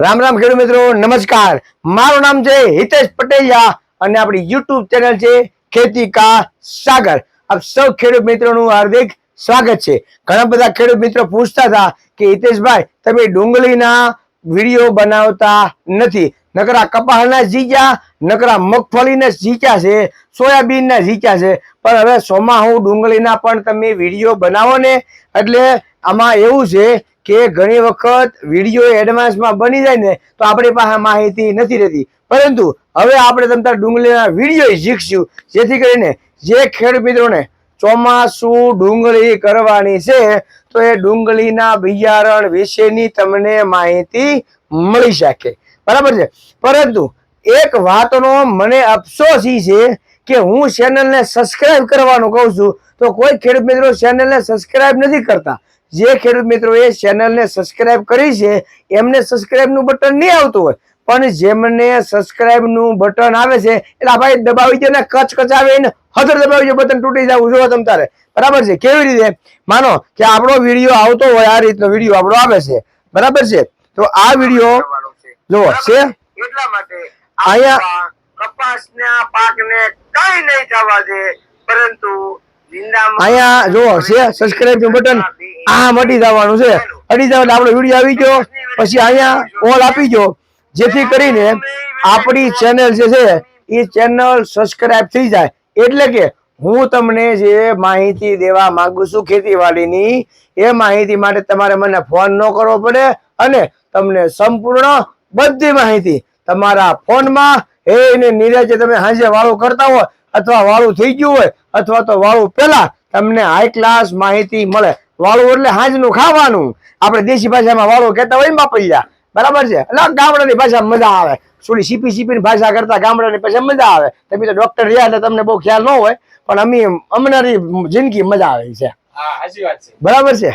રામ રામ ખેડૂત મિત્રો, નમસ્કાર. મારું નામ છે હિતેશ પટેલિયા અને આપણી યુટ્યુબ ચેનલ છે ખેતી કા સાગર. આપ સૌ ખેડૂત મિત્રોનું હાર્દિક સ્વાગત છે. ઘણા બધા ખેડૂત મિત્રો પૂછતા હતા કે, હિતેશભાઈ, તમે ડુંગળીના વીડિયો બનાવતા નથી. નકરા કપાસના જીક્યા નકરા મગફળીના જીક્યા છે, સોયાબીનના જીક્યા છે. પણ હવે સોમાં હું ડુંગળીના પણ તમે વીડિયો બનાવો ને, એટલે આમાં એવું છે કે ઘણી વખત વીડિયો એડવાન્સમાં બની જાય ને, તો આપણી પાસે માહિતી નથી રહેતી. પરંતુ હવે આપણે તમતા ડુંગળીના વીડિયો શીખશું, જેથી કરીને જે ખેડૂત મિત્રોને ચોમાસું ડુંગળી કરવાની છે, તો એ ડુંગળીના બિયારણ વિશેની તમને માહિતી મળી શકે. બરાબર છે? પરંતુ એક વાતનો મને અફસોસ એ છે કે હું ચેનલને સબસ્ક્રાઇબ કરવાનું કહું છું, તો કોઈ ખેડૂત મિત્રો ચેનલને સબસ્ક્રાઇબ નથી કરતા. જે ખેડૂત મિત્રોએ ચેનલને સબસ્ક્રાઇબ કરી છે એમને સબસ્ક્રાઇબનું બટન નહીં આવતું હોય પણ જેમને સબસ્ક્રાઇબનું બટન આવે છે એટલે ભાઈ દબાવી દે ને કચ કચાવે ને હજર દબાવી દે બટન તૂટી જાય જોવો તમ તારે. બરાબર છે? કેવી રીતે? માનો કે આપણો વીડિયો આવતો હોય આ રીતનો વીડિયો આપણો આવે છે. બરાબર છે? તો આ વીડિયો જુઓ છે? એટલા માટે અહીંયા- કપાસના પાકને કઈ નહીં થવા દે પરંતુ અહીંયા છે સબસ્ક્રાઇબનું બટન આ મટી જવાનું છે. અડી જાવ એટલે આપણો વીડિયો આવી ગયો. પછી અહીંયા ઓલ આપી ગયો. જેથી કરીને આપણી ચેનલ જે છે એ ચેનલ સબસ્ક્રાઇબ થઈ જાય. એટલે કે હું તમને જે માહિતી દેવા માંગુ છું ખેતીવાડીની એ માહિતી માટે તમારે મને ફોન ન કરવો પડે અને તમને સંપૂર્ણ બધી માહિતી તમારા ફોનમાં એને નીરજે તમે સાંજે વાળો કરતા હોય અથવા વાળું થઈ ગયું હોય અથવા તો વાળું પેલા તમને હાઈ ક્લાસ માહિતી મળે. વાળું એટલે હાંજનું ખાવાનું. આપણે દેશી ભાષામાં વાળું કહેતા હોય ને બાપૈયા બરાબર છે? એટલે ગામડાની ભાષામાં મજા આવે. થોડી સીપી સીપીની ભાષા કરતા ગામડાની ભાષા મજા આવે? તમે તો ડોક્ટર રહ્યા એટલે તમને બહુ ખ્યાલ ન હોય પણ અમે અમનારી જિંદગી મજા આવે છે. સાચી વાત છે. બરાબર છે?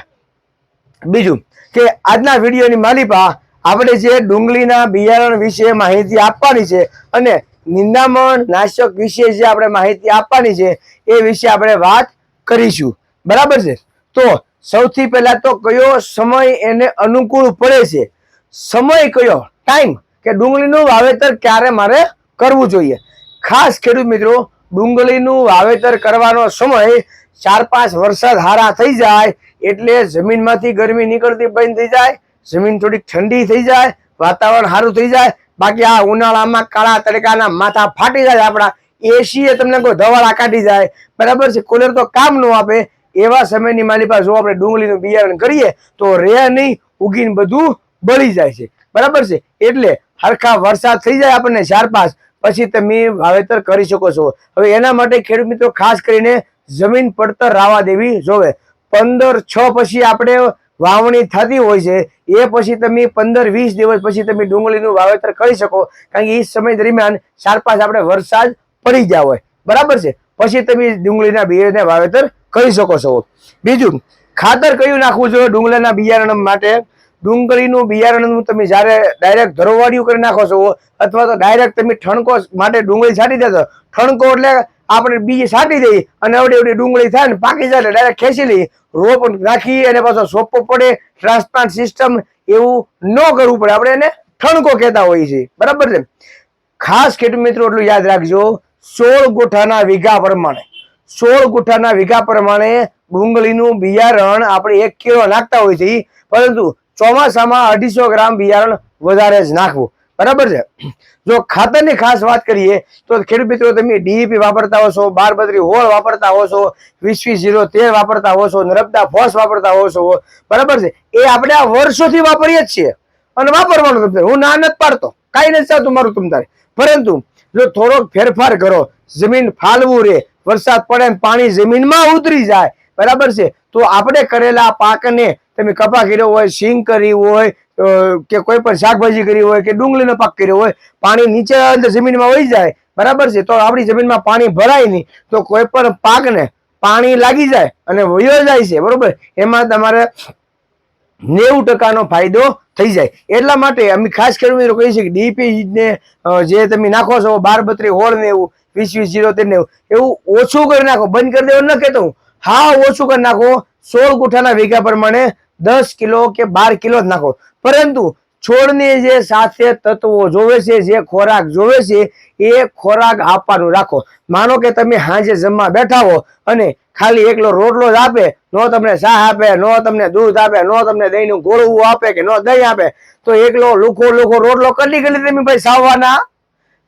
બીજું કે આજના વિડીયોની માલિપા આપણે જે ડુંગળીના બિયારણ વિશે માહિતી આપવાની છે અને નિંદામણ, નાશક વિશે જે આપણે માહિતી આપવાની છે, એ વિશે આપણે વાત કરીશું. બરાબર છે? તો સૌથી પહેલા તો કયો સમય એને અનુકૂળ પડે છે? સમય કયો? ટાઈમ કે ડુંગળીનું વાવેતર ક્યારે મારે કરવું જોઈએ? ખાસ ખેડૂત મિત્રો, ડુંગળીનું વાવેતર કરવાનો સમય ચાર પાંચ વરસાદ હારા થઈ જાય, એટલે જમીનમાંથી ગરમી નીકળતી બંધ થઈ જાય, જમીન થોડીક ઠંડી થઈ જાય, વાતાવરણ સારું થઈ જાય બાકી આ ઉનાળામાં કાળા તડકાના માથા ફાટી જાય આપણા એસી એ તમને કોઈ ધવાળા કાઢી જાય. બરાબર છે? કુલર તો કામ ન આપે. એવા સમયની માલી પાસે જો આપણે ડુંગળીનું બિયારણ કરીએ તો રે નહીં, ઉગીને બધું બળી જાય છે. બરાબર છે? એટલે હરખા વરસાદ થઈ જાય આપણને ચાર પાંચ પછી તમે વાવેતર કરી શકો છો. હવે એના માટે ખેડૂત મિત્રો ખાસ કરીને જમીન પડતર રાવા દેવી જોવે. પંદર છ પછી આપણે વાવણી થતી હોય છે, એ પછી તમે પંદર વીસ દિવસ પછી તમે ડુંગળીનું વાવેતર કરી શકો, કારણ કે એ સમય દરમિયાન ચાર પાંચ આપણે વરસાદ પડી ગયા હોય. બરાબર છે? પછી તમે ડુંગળીના બિયારણને વાવેતર કરી શકો છો. બીજું, ખાતર કયું નાખવું જોઈએ ડુંગળીના બિયારણ માટે? ડુંગળીનું બિયારણનું તમે જ્યારે ડાયરેક્ટ ધરોવાડિયું કરી નાખો છો, અથવા તો ડાયરેક્ટ તમે ઠણકો માટે ડુંગળી છાંટી દેશો. ઠણકો એટલે આપણે બીજી છાંટી દઈએ અને અવડી અવડી ડુંગળી થાય ને પાકી જાય એટલે ડાયરેક્ટ ખેંચી લઈએ. રોપ નાખી અને પાછો સોંપવો પડે ટ્રાન્સપ્લાન્ટ સિસ્ટમ એવું ન કરવું પડે. આપણે એને ઠણકો કહેતા હોઈએ છીએ. બરાબર છે? ખાસ ખેડૂત મિત્રો એટલું યાદ રાખજો, સોળ ગુઠાના વીઘા પ્રમાણે, સોળ ગુઠાના વીઘા પ્રમાણે ડુંગળીનું બિયારણ આપણે એક કિલો નાખતા હોય છે પરંતુ ચોમાસામાં અઢીસો ગ્રામ બિયારણ વધારે જ નાખવું. બરાબર છે? જો ખાતરની ખાસ વાત કરીએ, તો ખેડૂત મિત્રો તમે ડીઈપી વાપરતા હો છો બાર બદરી હોળ વાપરતા હો છો વીસ વીસ જીરો તેર વાપરતા હો છો નરબદા ફોસ વાપરતા હો છો બરાબર છે? એ આપણે આ વર્ષોથી વાપરીએ જ છીએ. અને વાપરવાનું તમને, હું ના નથી પાડતો. કાંઈ નથી ચાલતું મારું તમ તારે. પરંતુ, જો થોડોક ફેરફાર કરો, જમીન ફાલવું રે, વરસાદ પડે પાણી જમીનમાં ઉતરી જાય બરાબર છે? તો આપણે કરેલા પાકને તમે કપા કર્યો હોય સિંગ કરી હોય કે કોઈ પણ શાકભાજી કરી હોય, કે ડુંગળીનો પાક કર્યો હોય, પાણી નીચે જમીનમાં વહી જાય, બરાબર છે? તો આપણી જમીનમાં પાણી ભરાય નહીં. તો કોઈ પણ પાકને પાણી લાગી જાય અને વયો જાય છે, બરોબર? એમાં તમારે નેવું ટકાનો ફાયદો થઈ જાય. એટલા માટે અમે ખાસ કરીને કહીએ છીએ કે ડીપી ને જે તમે નાખો છો બાર બત્રી હોળ ને એવું વીસ વીસ જીરો તેર નેવું એવું ઓછું કરી નાખો. બંધ કરી દેવું ન કહેતો હું. હા, ઓછું કરી નાખો. સોળ ગુઠાના વીઘા પ્રમાણે દસ કિલો કે બાર કિલો જ નાખો. પરંતુ છોડની જે સાથે તત્વો જોવે છે, જે ખોરાક જોવે છે, એ ખોરાક આપવાનું રાખો. માનો કે તમે હાજે જમવા બેઠા હો અને ખાલી એકલો રોટલો જ આપે, નો તમને શાહ આપે, નો તમને દૂધ આપે, નો તમને દહીંનું ગોળવું આપે કે નો દહીં આપે, તો એકલો લુખો લુખો રોટલો કેટલી કેટલી તમે ભાઈ સાવવાના?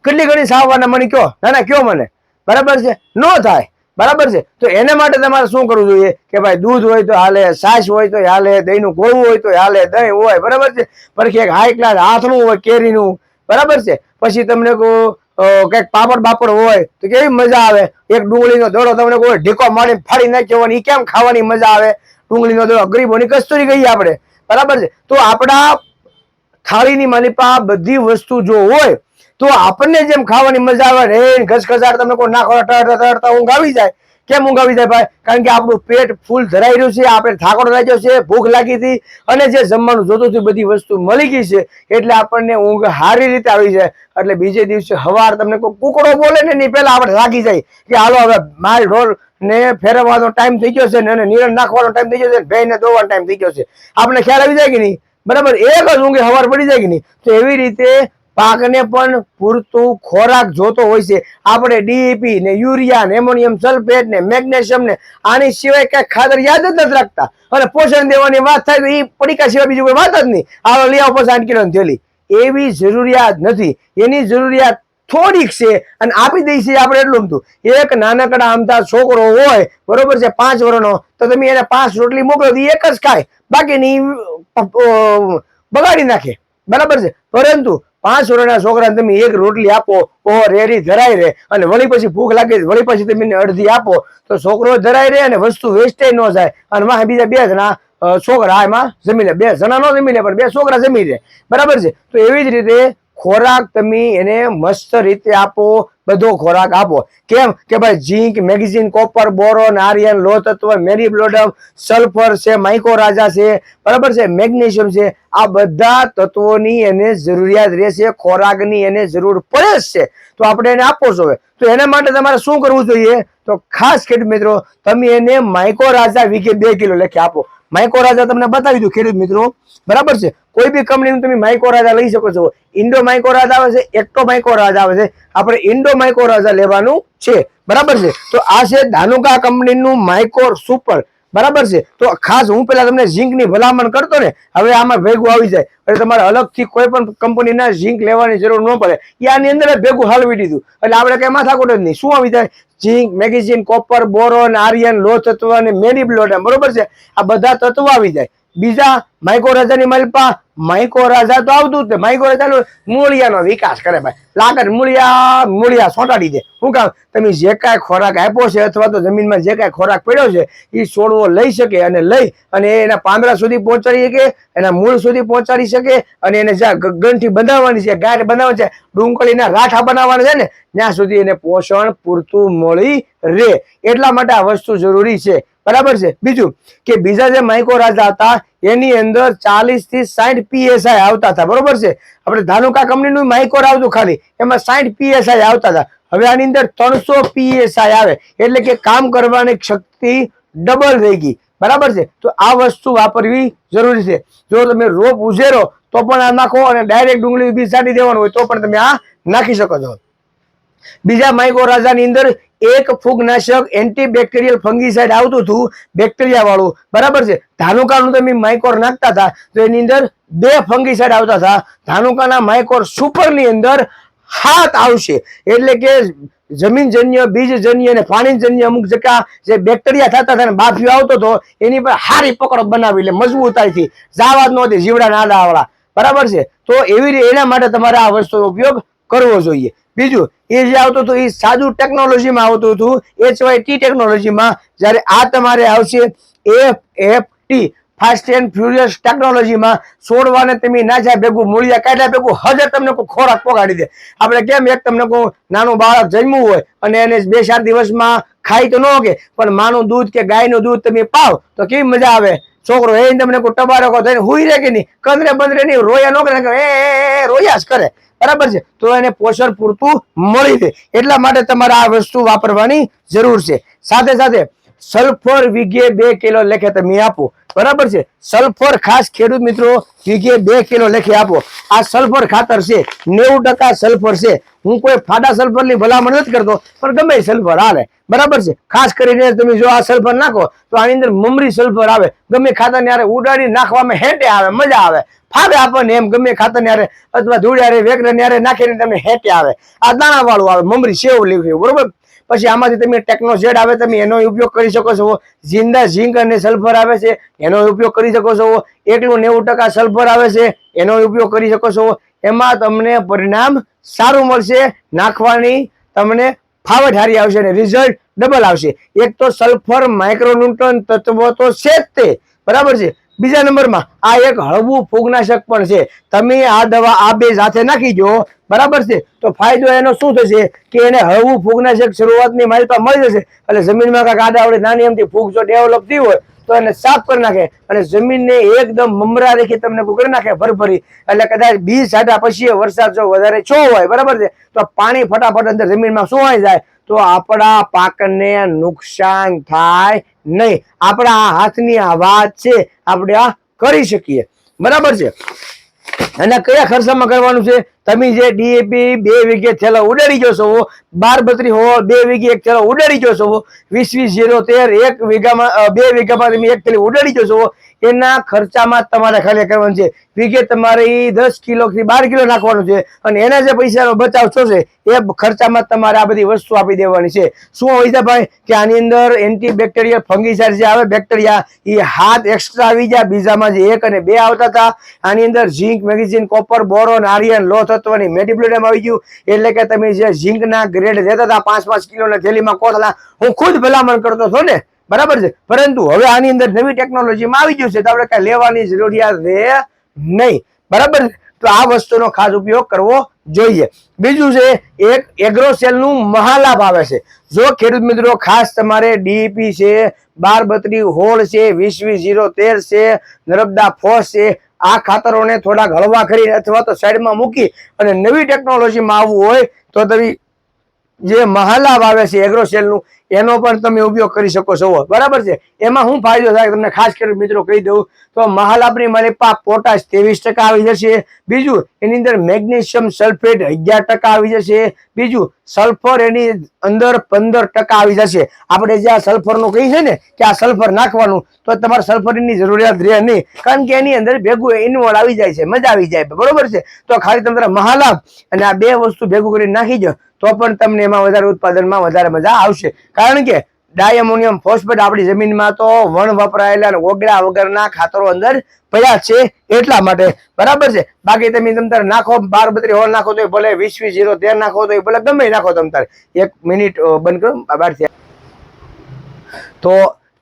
કેટલી ઘણી સાવવાના મને કયો ના ના કયો મને. બરાબર છે? નો થાય. બરાબર છે? તો એને માટે તમારે શું કરવું જોઈએ? કે ભાઈ, દૂધ હોય તો હાલે, છાશ હોય તો હાલે, દહીંનું ગોળવું હોય તો હાલે, દહીં હોય, બરાબર છે? પછી એક હાઈ ક્લાસ હાથનું હોય, કેરીનું, બરાબર છે? પછી તમને કહું કંઈક પાપડ બાપડ હોય તો કેવી મજા આવે? એક ડુંગળીનો દડો તમને કોઈ ઢીકો મારી ફાડી નાખ્યો હોય એ કેમ ખાવાની મજા આવે? ડુંગળીનો દડો ગરીબોની કસ્તુરી ગઈ આપણે. બરાબર છે? તો આપણા થાળીની માલિપા બધી વસ્તુ જો હોય તો આપણને જેમ ખાવાની મજા આવે રે ઘસઘસાટ તમે કોઈ નાખો તરતા ઊંઘ આવી જાય. કેમ ઊંઘ આવી જાય ભાઈ? કારણ કે આપણું પેટ ફૂલ ધરાઈ રહ્યું છે, આપણે થાકોડ લાગ્યો છે, ભૂખ લાગી હતી અને જે જમવાનું જોતું હતું બધી વસ્તુ મળી ગઈ છે, એટલે આપણને ઊંઘ સારી રીતે આવી જાય. એટલે બીજે દિવસે હવાર તમને કોઈ કુકડો બોલે ને એની પહેલા આપણે લાગી જાય કે હાલો હવે માલ ઢોલ ને ફેરવવાનો ટાઈમ થઈ ગયો છે ને નિરણ નાખવાનો ટાઈમ થઈ ગયો છે ભેને દોવાનો ટાઈમ થઈ ગયો છે. આપણે ખ્યાલ આવી જાય કે નહીં? બરાબર? એક જ ઊંઘે હવાર પડી જાય કે નહીં? તો એવી રીતે પાકને પણ પૂરતું ખોરાક જોતો હોય છે. આપણે ડીઈપી ને યુરિયા ને એમોનિયમ સલ્ફેટ ને મેગ્નેશિયમ ને આની સિવાય કઈ ખાતર યાદ જ નથી રાખતા. અને પોષણ દેવાની વાત થાય તો એ પડીકા સિવાય બીજું કોઈ વાત જ નહીં. આવો લઈ આવો પાંચ કિલો થેલી. એવી જરૂરિયાત નથી. એની જરૂરિયાત થોડીક છે અને આપી દઈ આપણે એટલું બધું. એક નાનકડા આમતા છોકરો હોય, બરોબર છે, પાંચ વર્ષનો તો તમે એને પાંચ રોટલી મોકલો તો એક જ ખાય. બાકીની બગાડી નાખે. બરાબર છે? પરંતુ પાંચ વર્ષના છોકરાને તમે એક રોટલી આપો ઓ રેરી ધરાઈ રહે અને વળી પછી ભૂખ લાગે વળી પછી તમે અડધી આપો. તો છોકરો ધરાય રહે અને વસ્તુ વેસ્ટેજ ન જાય. અને વાહ બીજા બે જણા છોકરા એમાં જમી લે. બે જણા ન જમી લે, પણ બે છોકરા જમી લે. બરાબર છે? તો એવી જ રીતે ખોરાક તમે એને મસ્ત રીતે આપો, બધો ખોરાક આપો. કેમ કે ભાઈ zinc, magnesium, copper, boron, iron લો તત્વ મેરીબ્લોડમ, સલ્ફર છે માઇકોરાજા છે, બરાબર છે, મેગ્નેશિયમ છે, આ બધા તત્વોની એને જરૂરિયાત રહેશે, ખોરાકની એને જરૂર પડે છે. તો આપણે એને આપવો જોઈએ તો એના માટે તમારે શું કરવું જોઈએ? તો ખાસ ખેડૂત મિત્રો, તમે એને માઇકોરાજા વીકે બે કિલો લખી આપો. માઇકોરાજા તમને બતાવી દઉં, ખેડૂત મિત્રો. બરાબર છે? કોઈ બી કંપનીનું તમે માઇકોરાજા લઈ શકો છો. ઇન્ડો માઇકોરાજા આવે છે એક્ટો માઇકોરાજા આવે છે. આપણે ઇન્ડો માઇકોરાજા લેવાનું છે. બરાબર છે? તો આ છે ધાનુકા કંપનીનું માઇકોર સુપર બરાબર છે? તો ખાસ હું પેલા તમને ઝીંકની ભલામણ કરતો ને, હવે આમાં ભેગું આવી જાય. એટલે તમારે અલગથી કોઈ પણ કંપનીના ઝીંક લેવાની જરૂર ન પડે. એ આની અંદર ભેગું હલવી દીધું. એટલે આપણે કઈ માથાકોટ જ નહીં. શું આવી જાય? Zinc magnesium copper boron iron લો તત્વ અને મેરીબ્લોડમ બરોબર છે? આ બધા તત્વો આવી જાય. બીજા માઇકોરાજાની માલપા માઇકોરાજા તો આવતું જ તે માઇકોરાજાનો મૂળિયાનો વિકાસ કરે ભાઈ. લાકડ મૂળિયા મૂળિયા સોંટાડી દે. શું કામ તમે જે કાંઈ ખોરાક આપ્યો છે અથવા તો જમીનમાં જે કાંઈ ખોરાક પડ્યો છે, એ છોડવો લઈ શકે અને લઈ અને એના પાંદડા સુધી પહોંચાડી શકે, એના મૂળ સુધી પહોંચાડી શકે અને એને જ્યાં ગંઠી બનાવવાની છે, ગાંઠ બનાવવાની છે, ડુંગળીના રાઠા બનાવવાના છે ને, ત્યાં સુધી એને પોષણ પૂરતું મળી રહે. એટલા માટે આ વસ્તુ જરૂરી છે. બરાબર છે. બીજું કે બીજા જે માઇકો રાજા હતા, એની અંદર ચાલીસથી સાઠ પીએસઆઈ આવતા હતા. બરોબર છે? આપણે ધાનુકા કંપનીનું માઇકોર આવતું ખાલી. એમાં સાઠ પીએસઆઈ આવતા હતા. હવે આની અંદર ત્રણસો પીએસઆઈ આવે. એટલે કે કામ કરવાની શક્તિ ડબલ થઈ ગઈ. બરાબર છે? તો આ વસ્તુ વાપરવી જરૂરી છે. જો તમે રોપ ઉઝેરો તો પણ આ નાખો અને ડાયરેક્ટ ડુંગળી બી છાંટી દેવાનું હોય તો પણ તમે આ નાખી શકો છો. બીજા માઇકોરાઝાની અંદર એક ફૂગનાશક એન્ટીબેક્ટેરિયલ ફંગીસાઇડ આવતું હતું બેક્ટેરિયા વાળું બરાબર છે? ધાનુકાનું તમે માઇકોર નાખતા હતા, તો એની અંદર બે ફંગીસાઇડ આવતા હતા. ધાનુકાના માઇકોર સુપરની અંદર હાથ આવશે. એટલે કે જમીનજન્ય, બીજજન્ય અને પાણીજન્ય અમુક જકા જે બેક્ટેરિયા થતા હતા ને બાફિયો આવતો હતો, એની પર હારી પકડ બનાવી એટલે મજબૂતાઈથી જાવા જ નહોતી જીવડા નાડા વાળા બરાબર છે? તો એવી રીતે એના માટે તમારે આ વસ્તુનો ઉપયોગ કરવો જોઈએ. બીજું, એ જે આવતું હતું, એ સાદું ટેકનોલોજીમાં આવતું હતું એ સિવાય ટી ટેકનોલોજીમાં, જ્યારે આ તમારે આવશે, F F T, fast and furious ટેકનોલોજીમાં, છોડવાને તમે ના જાય ભેગું, મૂળિયા કાઢ્યા ભેગું હજાર તમને કોઈ ખોરાક પોગાડી દે. આપણે કેમ એક તમને કોઈ નાનું બાળક જન્મવું હોય, અને એને બે ચાર દિવસમાં ખાઈ તો ન કે પણ માનું દૂધ કે ગાયનું દૂધ તમે પાવ, તો કેવી મજા આવે? છોકરો, એ તમને કોઈ ટબારો થઈને હુઈ રે કે નહીં? કમરે બંદરે નહીં, રોયા ન કરે. એ રોયા જ કરે. બરાબર છે? તો એને પોષણ પૂરતું મળી રહે. એટલા માટે તમારે આ વસ્તુ વાપરવાની જરૂર છે. સાથે સાથે સલ્ફર વિગે બે કિલો લેખે તમે આપો. બરાબર છે? સલ્ફર ખાસ ખેડૂત મિત્રો બે કિલો લખી આપો. આ સલ્ફર ખાતર છે, નેવું ટકા સલ્ફર છે. હું કોઈ ફાડા સલ્ફરની ભલામણ નથી કરતો, પણ ગમે સલ્ફર આવે બરાબર છે? ખાસ કરીને તમે જો આ સલ્ફર નાખો, તો આની અંદર મમરી સલ્ફર આવે. ગમે ખાતર યારે ઉડાડી નાખવામાં હેટે આવે, મજા આવે. ફાવે આપણને એમ, ગમે ખાતર યારે અથવા ધૂળિયારે વેગરે યારે નાખીને તમે હેટે આવે. આ દાણા વાળું આવે, મમરી સેવ લીધું બરોબર? પછી આમાંથી તમે ટેકનો ઝેડ આવે તમે એનો ઉપયોગ કરી શકો છો. જિંદા ઝીંક અને સલ્ફર આવે છે, એનો ઉપયોગ કરી શકો છો. એકલું નેવું ટકા સલ્ફર આવે છે, એનો ઉપયોગ કરી શકો છો. એમાં તમને પરિણામ સારું મળશે. નાખવાની તમને ફાવટ હારી આવશે અને રિઝલ્ટ ડબલ આવશે. એક તો સલ્ફર માઇક્રોન્યુટ્રન તત્વો તો છે જ તે. બરાબર છે? બીજા નંબરમાં, આ એક હળવું ફૂગનાશક પણ છે. તમે આ દવા આ બે સાથે નાખી જો બરાબર છે? તો ફાયદો એનો શું થશે? કે એને હળવું ફૂગનાશક શરૂઆતની માહિતી મળી જશે, એટલે જમીનમાં કાંઈક આડા આવડે નાની એમથી ફૂગ જો ડેવલપ થઈ હોય, તો એને સાફ કરી નાખે. અને જમીનને એકદમ મમરા રેખી તમને કરી નાખે ભરભરી. એટલે કદાચ બીજ છાંટા પછી વરસાદ જો વધારે છો હોય, બરાબર છે? તો પાણી ફટાફટ અંદર જમીનમાં સુવાઈ જાય. તો આપણા પાકને નુકસાન થાય નહીં. આપણા આ હાથની આ વાત છે, આપણે આ કરી શકીએ. બરાબર છે? અને કયા ખર્ચામાં કરવાનું છે? તમે જે ડીએપી બે વીઘે થેલા ઉડાડી જોશો બાર બત્રી હો, બે વીઘે એક થેલો ઉડાડી જોશો વીસ વીસ ઝીરો તેર એક વીઘામાં બે વીઘામાં તમે એક થેલી ઉડાડી જોશો એના ખર્ચામાં તમારે ખાલી કરવાનું છે. વીઘે તમારે દસ કિલો થી બાર કિલો નાખવાનું છે અને એના જે પૈસાનો બચાવ થશે, એ ખર્ચામાં તમારે આ બધી વસ્તુ આપી દેવાની છે. શું હોય છે ભાઈ? કે આની અંદર એન્ટી બેક્ટેરિયલ ફંગીસાઇડ જે આવે, બેક્ટેરિયા એ હાથ એક્સ્ટ્રા આવી જાય બીજામાં જે એક અને બે આવતા હતા. આની અંદર zinc, magnesium, copper, boron, iron લો તત્વની મેડિપ્લોડમ આવી ગયું. એટલે કે તમે જે ઝીંકના ગ્રેડ દેતા હતા, પાંચ પાંચ કિલોના થેલીમાં કોથળા, હું ખુદ ભલામણ કરતો હતો ને. બરાબર છે? પરંતુ હવે આની અંદર નવી ટેકનોલોજીમાં આવી ગયું છે, તો આપણે કઈ લેવાની જરૂરિયાત રહે નહીં. બરાબર તો આ વસ્તુનો ખાસ ઉપયોગ કરવો જોઈએ. બીજું છે, એક એગ્રોસેલનું મહાલાભ આવે છે. જો ખેડૂત મિત્રો, ખાસ તમારે ડીઈપી છે બાર બત્રી હોળ છે, વીસ વીસ, જીરો તેર છે, નર્મદા ફોસ છે આ ખાતરોને થોડાક હળવા કરીને અથવા તો સાઈડમાં મૂકી અને નવી ટેકનોલોજીમાં આવવું હોય તો તમે જે મહાલાભ આવે છે એગ્રોસેલનું, એનો પણ તમે ઉપયોગ કરી શકો છો. બરાબર છે? એમાં શું ફાયદો થાય? તમને ખાસ કરીને મિત્રો કહી દઉં, તો મહાલાભની માલિપા પોટાશ ત્રેવીસ ટકા આવી જશે. બીજું, એની અંદર મેગ્નેશિયમ સલ્ફેટ અગિયાર ટકા આવી જશે. બીજું સલ્ફર એની અંદર પંદર ટકા આવી જશે. આપણે જે આ સલ્ફરનું કહી છે ને કે આ સલ્ફર નાખવાનું, તો તમારે સલ્ફરની જરૂરિયાત રહે નહીં. કારણ કે એની અંદર ભેગું ઇન્વોલ્વ આવી જાય છે, મજા આવી જાય. બરોબર છે? તો ખાલી તમારે મહાલાભ અને આ બે વસ્તુ ભેગું કરીને નાખી દો. તો પણ તમને એમાં વધારે ઉત્પાદનમાં વધારે મજા આવશે. કારણ કે ડાયમોનિયમ ફોસ્ફેટ આપણી જમીનમાં તો વણ વપરાયેલા અને ઓગળા વગરના ખાતરો અંદર પડ્યા છે એટલા માટે. બરાબર છે? બાકી તમે તમ નાખો, બાર બત્રી હોલ નાખો તો ભલે, વીસ વીસ જીરો તેર નાખો તો ભલે, ગમે નાખો તમ તારે. એક મિનિટ બંધ કરો. બહારથી તો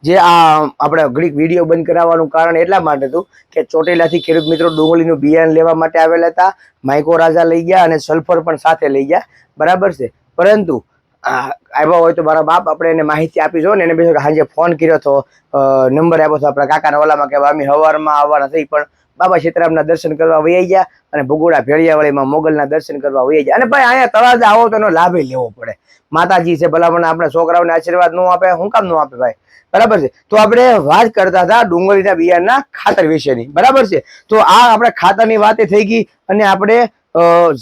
જે આ આપણે ઘડીક વીડિયો બંધ કરાવવાનું કારણ એટલા માટે હતું કે ચોટીલાથી ખેડૂત મિત્રો ડુંગળીનું બિયારણ લેવા માટે આવેલા હતા, માઇકો રાજા લઈ ગયા અને સલ્ફર પણ સાથે લઈ ગયા. બરાબર છે. પરંતુ આવ્યા હોય તો મારા બાપ આપણે એને માહિતી આપી જો ને એને બેસો સાંજે ફોન કર્યો હતો નંબર આપ્યો હતો આપણા કાકાના ઓલામાં કે અમે હવારમાં આવવાના થઈ પણ બાબા સીતારામના દર્શન કરવા વહી ગયા અને ભૂગોળા ભેળિયાવાળીમાં મોગલના દર્શન કરવા વહી ગયા. અને ભાઈ અહીંયા તળાજા આવો તો એનો લાભ લેવો પડે. માતાજી છે ભલામણ, આપણે છોકરાઓને આશીર્વાદ ન આપે હું કામ ન આપે ભાઈ? બરાબર છે? તો આપણે વાત કરતા હતા ડુંગળીના બિયારણના ખાતર વિશેની. બરાબર છે? તો આ આપણે ખાતરની વાત થઈ ગઈ અને આપણે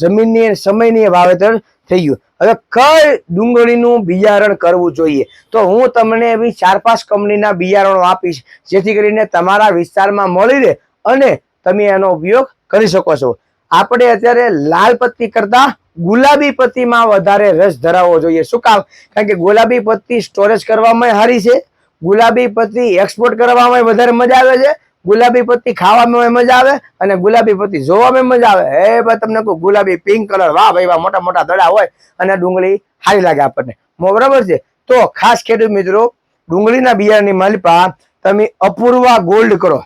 જમીનની સમયની વાવેતર થઈ ગયું. હવે કઈ ડુંગળીનું બિયારણ કરવું જોઈએ? તો હું તમને એવી ચાર પાંચ કંપનીના બિયારણો આપીશ, જેથી કરીને તમારા વિસ્તારમાં મળી રહે અને તમે એનો ઉપયોગ કરી શકો છો. આપણે અત્યારે લાલ પત્તી કરતા ગુલાબી પત્તીમાં વધારે રસ ધરાવવો જોઈએ. શું કામ? કારણ કે ગુલાબી પત્તી સ્ટોરેજ કરવામાં સારી છે. ગુલાબી પત્તી એક્સપોર્ટ કરવામાં વધારે મજા આવે છે. ગુલાબી પત્તી ખાવામાં મજા આવે અને ગુલાબી પત્તી જોવામાં મજા આવે. હે ભાઈ, તમને કહું, ગુલાબી પિંક કલર વાહ ભાઈ, વાહ, મોટા મોટા દડા હોય અને ડુંગળી સારી લાગે આપણને. બરાબર છે? તો ખાસ ખેડૂત મિત્રો, ડુંગળીના બિયારણની માલિપા તમે અપૂર્વા ગોલ્ડ કરો.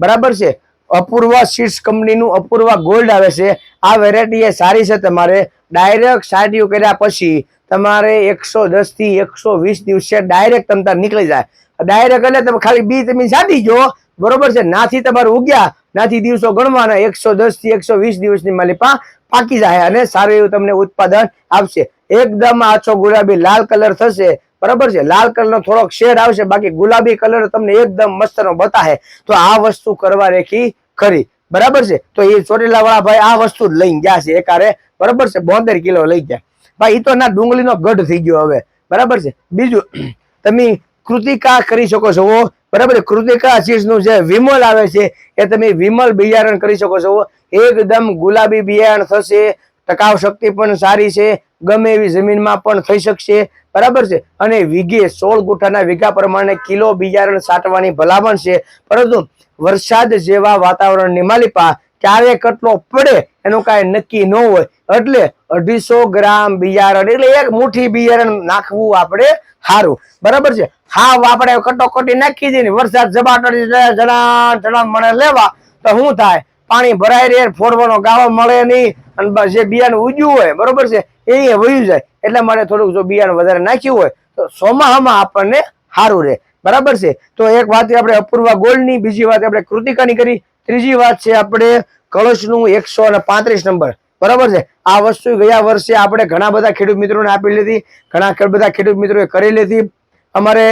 બરાબર છે? અપૂર્વા સીડ્સ કંપનીનું અપૂર્વા ગોલ્ડ આવે છે. આ વેરાયટી એ સારી છે તમારે. ડાયરેક્ટ સાડિયું કર્યા પછી તમારે એકસો દસથી એકસો વીસ દિવસે ડાયરેક્ટ તમ તાર નીકળી જાય. ડાયરેક્ટ એટલે તમે ખાલી બી તમે સાધી જો, બરોબર છે? નાથી તમારે ઉગ્યા, નાથી દિવસો ગણવાના, એકસો દસથી એકસો વીસ દિવસની માલિપા પાકી જાય અને સારું એવું તમને ઉત્પાદન આપશે. એકદમ આછો ગુલાબી લાલ કલર થશે, બરાબર છે? લાલ કલરનો થોડોક શેડ આવશે, બાકી ગુલાબી કલર તમને એકદમ મસ્તનો બતાવે તો આ વસ્તુ કરવા રેખી ખરી, બરાબર છે? તો એ ચોટીલા વાળા ભાઈ આ વસ્તુ લઈને ગયા છે એકારે, બરાબર છે? બોતેર કિલો લઈ ગયા. ભાઈ એ તો ના ડુંગળીનો ગઢ થઈ ગયો હવે. બરાબર છે? બીજું, તમે કૃતિકા કરી શકો છો બરાબર કૃતિકા ચીજનું જે વિમલ આવે છે, એ તમે વિમલ બિયારણ કરી શકો છો એકદમ ગુલાબી બિયારણ થશે ટકાવ શક્તિ પણ સારી છે, ગમે એવી જમીનમાં પણ થઈ શકશે. બરાબર છે? અને વીઘે સોળ ગુઠાના વીઘા પ્રમાણે કિલો બિયારણ સાટવાની ભલામણ છે. પરંતુ વરસાદ જેવા વાતાવરણની માલિપા ક્યારે કેટલો પડે, એનું કાંઈ નક્કી ન હોય. એટલે અઢીસો ગ્રામ બિયારણ, એટલે એક મુઠ્ઠી બિયારણ નાખવું આપણે સારું બરાબર છે? હા આપણે કટોકટી નાખી દઈએ વરસાદ જબાટડી જણા જણા મને લેવા, તો શું થાય? પાણી ભરાય રહે, ફોડવાનો ગાળો મળે નહીં, અને જે બિયારણ ઉગ્યું હોય, બરોબર છે? એ વયું જાય. એટલે મારે થોડુંક જો બિયારણ વધારે નાખ્યું હોય, તો ચોમાસામાં આપણને સારું રહે. બરાબર છે? તો એક વાત આપણે અપૂર્વા ગોલ્ડની બીજી વાત આપણે કૃતિકાની કરી. ત્રીજી વાત છે આપણે કળશનું એકસો અને પાંત્રીસ નંબર. બરાબર છે? આ વસ્તુ ગયા વર્ષે આપણે ઘણા બધા ખેડૂત મિત્રોને આપી લીધી, ઘણા બધા ખેડૂત મિત્રોએ કરી લીધી. અમારે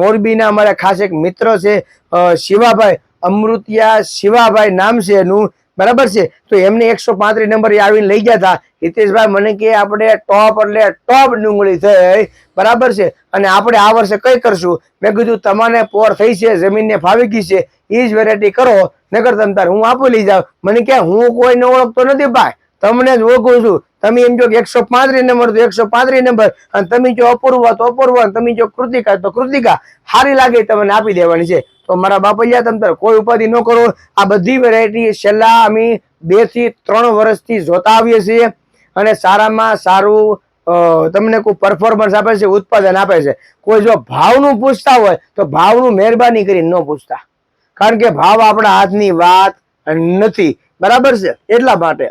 મોરબીના અમારા ખાસ એક મિત્ર છે શિવાભાઈ, અમૃતિયા શિવાભાઈ નામ છે એનું. બરાબર છે? તો એમને એકસો પાંત્રીસ નંબર આવીને લઈ ગયા હતા હિતેશભાઈ મને કે આપણે ટોપ એટલે ટોપ ડુંગળી થઈ. બરાબર છે? અને આપણે આ વર્ષે કઈ કરશું? મેં કીધું તમારે પોર થઈ છે, જમીનને ફાવી ગઈ છે એ જ વેરાયટી કરો. નગર તમ તાર હું આપી લઈ જાઉં. મને કે હું કોઈને ઓળખતો નથી ભાઈ. તમને જ ઓળખું છું. તમે એમ જો એકસો પાંત્રીસ નંબર તો એકસો પાંત્રીસ નંબર અને તમે જો અપૂર્વ તો અપૂર્વ તમે જો કૃતિકા તો કૃતિકા. સારી લાગે તમને આપી દેવાની છે. તો મારા બાપૈયા તંત્ર તાર કોઈ ઉપાધિ ન કરો. આ બધી વેરાયટી છેલ્લા અમે બેથી ત્રણ વર્ષથી જોતા આવીએ છીએ અને સારામાં સારું તમને કોઈ પરફોર્મન્સ આપે છે, ઉત્પાદન આપે છે. કોઈ જો ભાવનું પૂછતા હોય, તો ભાવનું મહેરબાની કરીને ન પૂછતા. કારણ કે ભાવ આપણા હાથની વાત નથી. બરાબર છે? એટલા માટે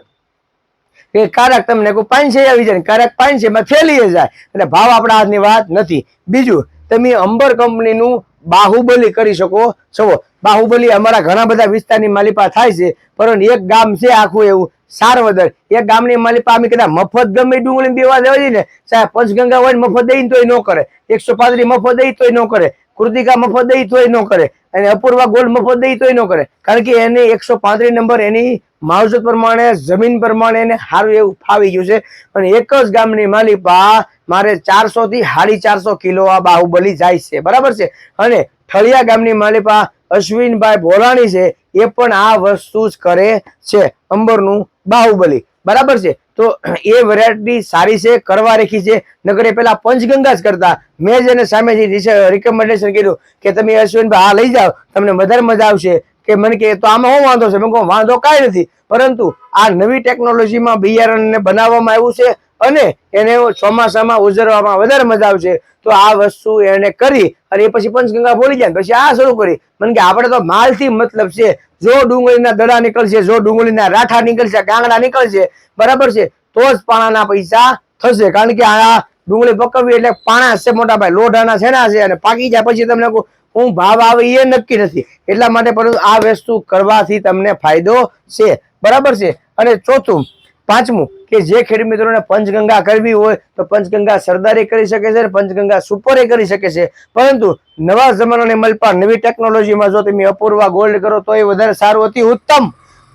કે કારક તમને કોઈ પાંચસે આવી જાય કારક પાંચસે માં ફેલી જાય, એટલે ભાવ આપણા હાથની વાત નથી. બીજું, તમે અંબર કંપનીનું બાહુબલી કરી શકો. છો બાહુબલી અમારા ઘણા બધા વિસ્તારની માલિપા થાય છે પરંતુ એક ગામ છે આખું એવું, સારવદર. એક ગામની માલિપા અમે કદાચ મફત ગમે ડુંગળી બેવા દેવા ને, સાહેબ, પંચગંગા હોય મફત દઈ તોય ન કરે. એકસો પાંત્રીસ મફત દઈ તોય ન કરે. કૃતિકા મફત દઈ તોય ન કરે. અને અપૂર્વા ગોલ્ડ મફત દઈ તોય ન કરે. કારણ કે એને એકસો પાંત્રીસ નંબર એની માવજત પ્રમાણે, જમીન પ્રમાણે એને સારું એવું ફાવી ગયું છે. અને એક જ ગામની માલિપા મારે ચારસો થી સાડી ચારસો કિલો આ બાહુબલી જાય છે. બરાબર છે? અને ઠળિયા ગામની માલિપા અશ્વિનભાઈ ભોલાણી છે, એ પણ આ વસ્તુ જ કરે છે અંબરનું બાહુબલી. બરાબર છે? તો એ વેરાયટી સારી છે, કરવા રેખી છે. નગર એ પેલા પંચગંગા જ કરતા. મેં જ એને સામેથી રિકમેન્ડેશન કર્યું કે તમે અશ્વિનભાઈ આ લઈ જાઓ, તમને વધારે મજા આવશે. કે મને કે તો આમાં શું વાંધો છે? મેં કહું, વાંધો કાંઈ નથી. પરંતુ આ નવી ટેકનોલોજીમાં બિયારણને બનાવવામાં આવ્યું છે અને એને ચોમાસામાં ઉજરવામાં વધારે મજા આવશે. તો આ વસ્તુ એને કરી અને એ પછી પંચગંગા ભૂલી જાય પછી આ શરૂ કરી. મને કે આપણે તો માલથી મતલબ છે, જો ડુંગળીના દડા નીકળશે, જો ડુંગળીના રાઠા નીકળશે, ગાંગડા નીકળશે, બરાબર છે, તો જ પાણાના પૈસા થશે. કારણ કે આ ડુંગળી પકવવી એટલે પાણા છે મોટા ભાઈ, લોઢાના છેના છે અને પાકી જાય. પછી તમને કહું હું ભાવ આવે એ નક્કી નથી. એટલા માટે પરંતુ આ વસ્તુ કરવાથી તમને ફાયદો છે. બરાબર છે? અને ચોથું, પાંચમું, કે જે ખેડૂત મિત્રોને પંચગંગા કરવી હોય, તો પંચગંગા સરદારે કરી શકે છે પંચગંગા સુપરે કરી શકે છે. પરંતુ નવા જમાનાને મલપા નવી ટેકનોલોજીમાં જો તમે અપૂર્વા ગોલ્ડ કરો, તો એ વધારે સારું, અતિ ઉત્તમ.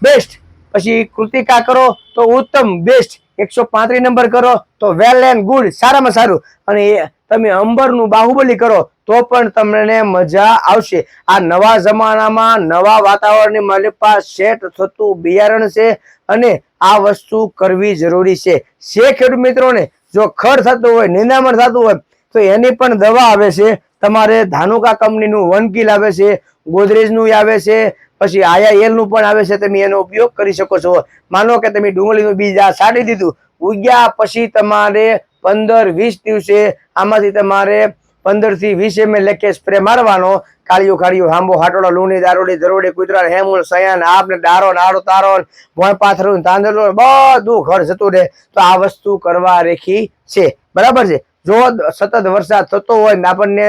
બેસ્ટ પછી કૃતિકા કરો, તો ઉત્તમ. બેસ્ટ એકસો પાંત્રીસ નંબર કરો, તો વેલ એન્ડ ગુડ સારામાં સારું. અને એ તમે અંબરનું બાહુબલી કરો, તો પણ તમને મજા આવશે. આ નવા જમાનામાં નવા વાતાવરણની માલિપા સેટ થતું બિયારણ છે અને આ વસ્તુ કરવી જરૂરી છે. છે ખેડૂત મિત્રોને, જો ખડ થતું હોય, નિંદામણ થતું હોય, તો એની પણ દવા આવે છે. તમારે ધાનુકા કંપનીનું વન કિલ આવે છે, ગોદરેજનું આવે છે, પછી આયા નું પણ આવે છે, તમે એનો ઉપયોગ કરી શકો છો. માનો કે તમે ડુંગળીનું બીજ આ છાંટી દીધું, ઉગ્યા પછી તમારે પંદર વીસ દિવસે આમાંથી તમારે પંદરથી વીસ એમએલ લેખે સ્પ્રે મારવાનો. કાળિયું કાળિયું હાંબો હાટોડો લૂણી દારોડી દરોડી કુતરા હેમુલ સયાન આપને ડારો નાડો તારો ભોય પાથરું તાંદલો બધું ઘર જતું રહે. તો આ વસ્તુ કરવા રેખી છે. બરાબર છે? જો સતત વરસાદ થતો હોય ને આપણને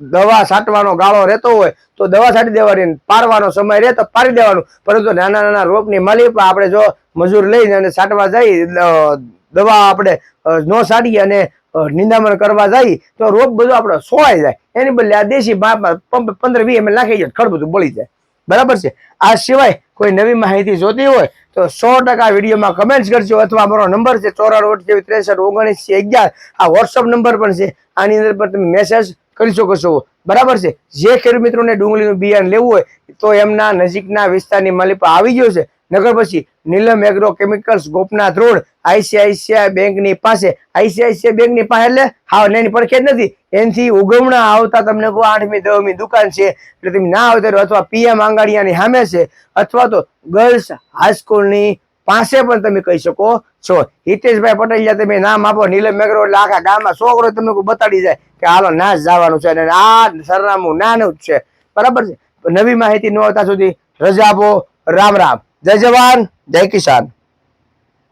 દવા છાંટવાનો ગાળો રહેતો હોય તો દવા છાંટી દેવાની પારવાનો સમય રહે તો પારી દેવાનું. પરંતુ નાના નાના રોગની માલી પણ આપણે જો મજૂર લઈને અને છાંટવા જઈ અ, દવા આપણે ન છાંટીએ અને નિંદામણ કરવા જઈએ તો રોગ બધો આપણો સોવાઈ જાય. એની બદલે આ દેશી પંદર વીસ એમએલ નાખી જાય ખડ બધું બળી જાય. બરાબર છે? આ સિવાય કોઈ નવી માહિતી જોતી હોય, તો સો ટકા વિડીયોમાં કમેન્ટ્સ કરજો, અથવા અમારો નંબર છે ચોરાણું અઠ્યાવીસ ત્રેસઠ ઓગણીસ અગિયાર. આ વોટ્સઅપ નંબર પણ છે. આની અંદર પણ તમે મેસેજ કરી શકો છો. બરાબર છે? જે ખેડૂત મિત્રોને ડુંગળીનું બિયારણ લેવું હોય, તો એમના નજીકના વિસ્તારની માલિક આવી ગયો છે. નગર પછી Neelam agro chemicals Gopnath road ICICI બેંકની પાસે, આઈસીઆઈસીઆઈ બેંકની પાસે એટલે હા, એની પડખે જ નથી. એનથી ઉગમણા આવતા તમને આઠમી, દસમી દુકાન છે, એટલે તમે ના આવતા અથવા પીએમ આંગણિયાની સામે છે, અથવા તો ગર્લ્સ હાઈસ્કૂલની પાસે પણ તમે કહી શકો છો. હિતેશભાઈ પટેલ જ્યાં તમે નામ આપો, નીલમ એગ્રો એટલે આખા ગામમાં છોકરો તમને કોઈ બતાડી જાય કે હાલો, ના જવાનું છે. અને આ સરનામું નાનું જ છે. બરાબર છે? નવી માહિતી ન આવતા સુધી રજા આપો. રામ રામ. જય જવાન જય કિસાન.